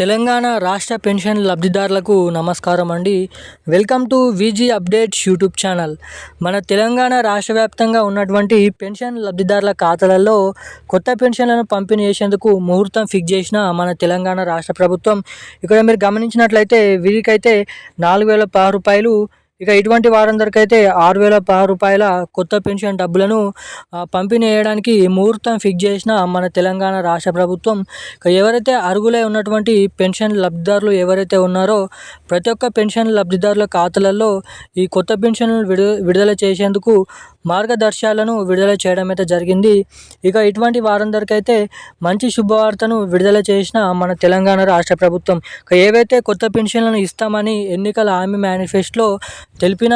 తెలంగాణ రాష్ట్ర పెన్షన్ లబ్ధిదారులకు నమస్కారం అండి. Welcome to VG updates YouTube channel. మన తెలంగాణ రాష్ట్ర వ్యాప్తంగా ఉన్నటువంటి పెన్షన్ లబ్ధిదారుల ఖాతాలలో కొత్త పెన్షన్లను పంపిణీ చేసేందుకు ముహూర్తం ఫిక్స్ చేసిన మన తెలంగాణ రాష్ట్ర ప్రభుత్వం. ఇక్కడ మీరు గమనించినట్లయితే వీరికైతే నాలుగు వేల పది రూపాయలు ఇక ఇటువంటి వారందరికైతే ఆరు వేల రూపాయల కొత్త పెన్షన్ డబ్బులను పంపిణీ చేయడానికి ముహూర్తం ఫిక్స్ చేసిన మన తెలంగాణ రాష్ట్ర ప్రభుత్వం. ఇక ఎవరైతే అరుగులై ఉన్నటువంటి పెన్షన్ లబ్ధిదారులు ఎవరైతే ఉన్నారో ప్రతి ఒక్క పెన్షన్ లబ్ధిదారుల ఖాతాలలో ఈ కొత్త పెన్షన్లను విడు విడుదల చేసేందుకు మార్గదర్శకాలను విడుదల చేయడం అయితే జరిగింది. ఇక ఇటువంటి వారందరికైతే మంచి శుభవార్తను విడుదల చేసిన మన తెలంగాణ రాష్ట్ర ప్రభుత్వం. ఇక ఏవైతే కొత్త పెన్షన్లను ఇస్తామని ఎన్నికల హామీ మేనిఫెస్టోలో తెలిపిన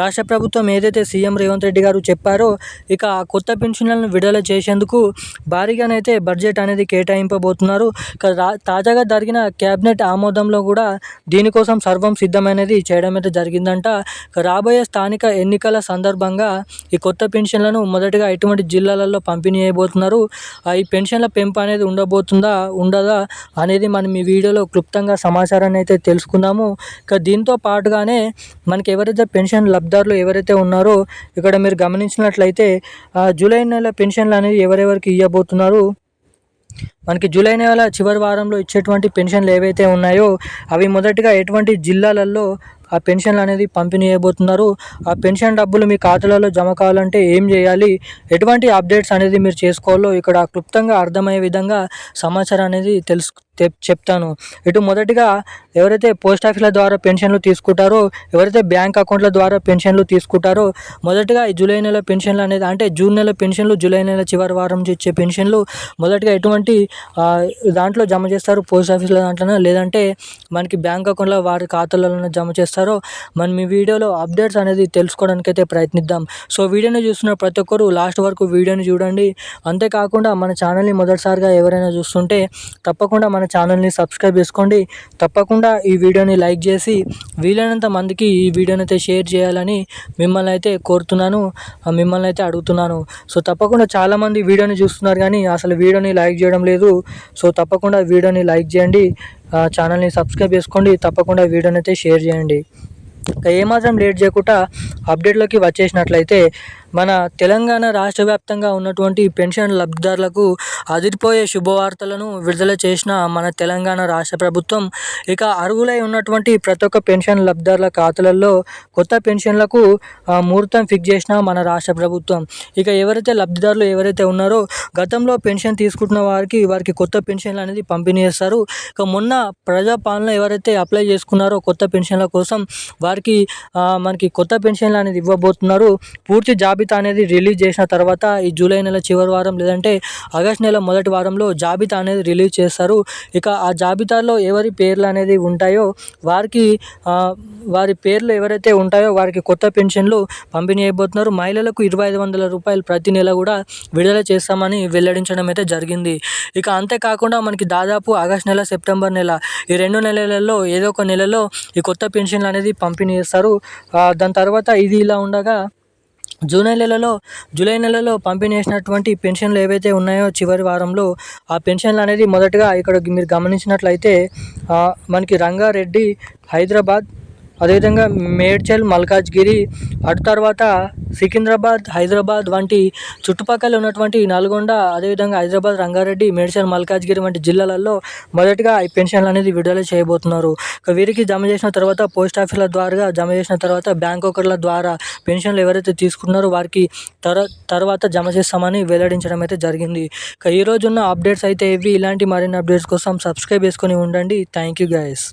రాష్ట్ర ప్రభుత్వం ఏదైతే సీఎం రేవంత్ రెడ్డి గారు చెప్పారో ఇక ఆ కొత్త పెన్షన్లను విడుదల చేసేందుకు భారీగానైతే బడ్జెట్ అనేది కేటాయింపబోతున్నారు. తాజాగా జరిగిన కేబినెట్ ఆమోదంలో కూడా దీనికోసం సర్వం సిద్ధమైనది చేయడం అయితే జరిగిందంట. రాబోయే స్థానిక ఎన్నికల సందర్భంగా ఈ కొత్త పెన్షన్లను మొదటగా ఎటువంటి జిల్లాలలో పంపిణీ చేయబోతున్నారు. ఆ ఈ పెన్షన్ల పెంపు అనేది ఉండబోతుందా ఉండదా అనేది మనం ఈ వీడియోలో క్లుప్తంగా సమాచారాన్ని అయితే తెలుసుకుందాము. ఇక దీంతో పాటుగానే మనకి ఎవరైతే పెన్షన్ లబ్ధారులు ఎవరైతే ఉన్నారో ఇక్కడ మీరు గమనించినట్లయితే జూలై నెల పెన్షన్లు అనేది ఎవరెవరికి ఇవ్వబోతున్నారు మనకి జూలై నెల చివరి వారంలో ఇచ్చేటువంటి పెన్షన్లు ఏవైతే ఉన్నాయో అవి మొదటిగా ఎటువంటి జిల్లాలలో ఆ పెన్షన్లు అనేది పంపిణీ చేయబోతున్నారు. ఆ పెన్షన్ డబ్బులు మీ ఖాతాలలో జమ కావాలంటే ఏం చేయాలి? ఎటువంటి అప్డేట్స్ అనేది మీరు చేసుకోవాలో ఇక్కడ క్లుప్తంగా అర్థమయ్యే విధంగా సమాచారం అనేది తెలుసు చెప్తాను. ఇటు మొదటిగా ఎవరైతే పోస్ట్ ఆఫీసుల ద్వారా పెన్షన్లు తీసుకుంటారో ఎవరైతే బ్యాంక్ అకౌంట్ల ద్వారా పెన్షన్లు తీసుకుంటారో మొదటగా ఈ జూలై నెల పెన్షన్లు అనేది అంటే జూన్ నెల పెన్షన్లు జూలై నెల చివరి వారం నుంచి ఇచ్చే పెన్షన్లు మొదటగా ఎటువంటి దాంట్లో జమ చేస్తారు? పోస్ట్ ఆఫీసుల దాంట్లోనే లేదంటే మనకి బ్యాంక్ అకౌంట్లో వారి ఖాతాలలో జమ చేస్తారు. మనం ఈ వీడియోలో అప్డేట్స్ అనేది తెలుసుకోవడానికి అయితే ప్రయత్నిద్దాం. సో వీడియోని చూస్తున్న ప్రతి ఒక్కరు లాస్ట్ వరకు వీడియోని చూడండి. అంతేకాకుండా మన ఛానల్ని మొదటిసారిగా ఎవరైనా చూస్తుంటే తప్పకుండా మన ఛానల్ని సబ్స్క్రైబ్ చేసుకోండి. తప్పకుండా ఈ వీడియోని లైక్ చేసి వీలైనంత మందికి ఈ వీడియోని అయితే షేర్ చేయాలని మిమ్మల్ని అయితే కోరుతున్నాను. మిమ్మల్ని అయితే అడుగుతున్నాను. సో తప్పకుండా చాలామంది వీడియోని చూస్తున్నారు కానీ అసలు వీడియోని లైక్ చేయడం లేదు. సో తప్పకుండా వీడియోని లైక్ చేయండి. ఛానల్ని సబ్స్క్రైబ్ చేసుకోండి. తప్పకుండా వీడియోని అయితే షేర్ చేయండి. ఇంకా ఏమాత్రం లేట్ చేయకుండా అప్డేట్లోకి వచ్చేసినట్లయితే మన తెలంగాణ రాష్ట్ర వ్యాప్తంగా ఉన్నటువంటి పెన్షన్ లబ్ధిదారులకు అదిరిపోయే శుభవార్తలను విడుదల చేసిన మన తెలంగాణ రాష్ట్ర ప్రభుత్వం ఇక అర్హులై ఉన్నటువంటి ప్రతి ఒక్క పెన్షన్ లబ్ధిదారుల ఖాతాలలో కొత్త పెన్షన్లకు ముహూర్తం ఫిక్స్ చేసిన మన రాష్ట్ర ప్రభుత్వం. ఇక ఎవరైతే లబ్ధిదారులు ఎవరైతే ఉన్నారో గతంలో పెన్షన్ తీసుకుంటున్న వారికి వారికి కొత్త పెన్షన్లు అనేది పంపిణీ చేస్తారు. ఇక మొన్న ప్రజాపాలన ఎవరైతే అప్లై చేసుకున్నారో కొత్త పెన్షన్ల కోసం వారికి మనకి కొత్త పెన్షన్లు అనేది ఇవ్వబోతున్నారు. పూర్తి జాబితా అనేది రిలీజ్ చేసిన తర్వాత ఈ జూలై నెల చివరి వారం లేదంటే ఆగస్ట్ నెల మొదటి వారంలో జాబితా అనేది రిలీజ్ చేస్తారు. ఇక ఆ జాబితాలో ఎవరి పేర్లు అనేది ఉంటాయో వారికి వారి పేర్లు ఎవరైతే ఉంటాయో వారికి కొత్త పెన్షన్లు పంపిణీ అయిపోతున్నారు. మహిళలకు ఇరవై ఐదు వందల రూపాయలు ప్రతి నెల కూడా విడుదల చేస్తామని వెల్లడించడం అయితే జరిగింది. ఇక అంతేకాకుండా మనకి దాదాపు ఆగస్ట్ నెల సెప్టెంబర్ నెల ఈ రెండు నెలలలో ఏదో ఒక నెలలో ఈ కొత్త పెన్షన్లు అనేది పంపిణీ చేస్తారు. దాని తర్వాత ఇది ఇలా ఉండగా జూలై నెలలో జూలై నెలలో పంపిణీ చేసినటువంటి పెన్షన్లు ఏవైతే ఉన్నాయో చివరి వారంలో ఆ పెన్షన్లు అనేది మొదటగా ఇక్కడ మీరు గమనించినట్లయితే మనకి రంగారెడ్డి హైదరాబాద్ అదేవిధంగా మేడ్చల్ మల్కాజ్గిరి అటు తర్వాత సికింద్రాబాద్ హైదరాబాద్ వంటి చుట్టుపక్కల ఉన్నటువంటి నల్గొండ అదేవిధంగా హైదరాబాద్ రంగారెడ్డి మేడ్చల్ మల్కాజ్గిరి వంటి జిల్లాలలో మొదటగా ఈ పెన్షన్లు అనేది విడుదల చేయబోతున్నారు. వీరికి జమ చేసిన తర్వాత పోస్ట్ ఆఫీసుల ద్వారా జమ చేసిన తర్వాత బ్యాంక్ ఒకర్ల ద్వారా పెన్షన్లు ఎవరైతే తీసుకున్నారో వారికి తర తర్వాత జమ చేస్తామని వెల్లడించడం అయితే జరిగింది. ఇక ఈ ఉన్న అప్డేట్స్ అయితే ఇవి. ఇలాంటి మరిన్ని అప్డేట్స్ కోసం సబ్స్క్రైబ్ చేసుకొని ఉండండి. Thank you guys